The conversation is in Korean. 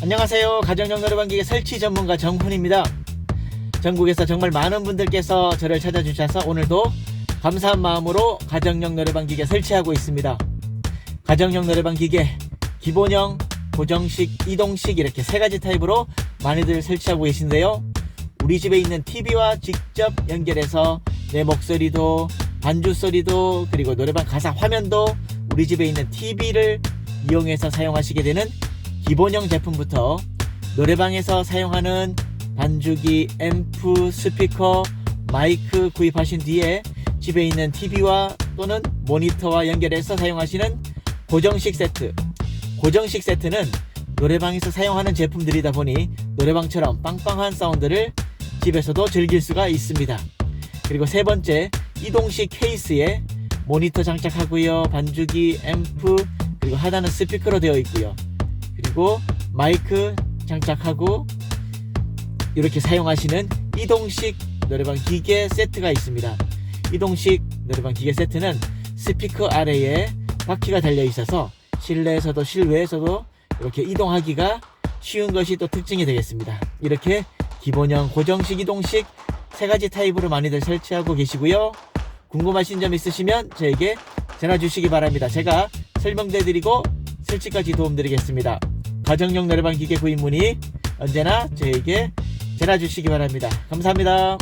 안녕하세요. 가정용 노래방 기계 설치 전문가 정훈입니다. 전국에서 정말 많은 분들께서 저를 찾아주셔서 오늘도 감사한 마음으로 가정용 노래방 기계 설치하고 있습니다. 가정용 노래방 기계 기본형, 고정식, 이동식 이렇게 세 가지 타입으로 많이들 설치하고 계신데요. 우리 집에 있는 TV와 직접 연결해서 내 목소리도 반주 소리도 그리고 노래방 가사 화면도 우리 집에 있는 TV를 이용해서 사용하시게 되는 기본형 제품부터 노래방에서 사용하는 반주기, 앰프, 스피커, 마이크 구입하신 뒤에 집에 있는 TV와 또는 모니터와 연결해서 사용하시는 고정식 세트. 고정식 세트는 노래방에서 사용하는 제품들이다 보니 노래방처럼 빵빵한 사운드를 집에서도 즐길 수가 있습니다. 그리고 세 번째, 이동식 케이스에 모니터 장착하고요. 반주기, 앰프, 그리고 하단은 스피커로 되어 있고요. 그리고 마이크 장착하고 이렇게 사용하시는 이동식 노래방 기계 세트가 있습니다. 이동식 노래방 기계 세트는 스피커 아래에 바퀴가 달려 있어서 실내에서도 실외에서도 이렇게 이동하기가 쉬운 것이 또 특징이 되겠습니다. 이렇게 기본형 고정식 이동식 세 가지 타입으로 많이들 설치하고 계시고요. 궁금하신 점 있으시면 저에게 전화 주시기 바랍니다. 제가 설명해 드리고 설치까지 도움드리겠습니다. 가정용 노래방 기계 구입 문의 언제나 저에게 전화 주시기 바랍니다. 감사합니다.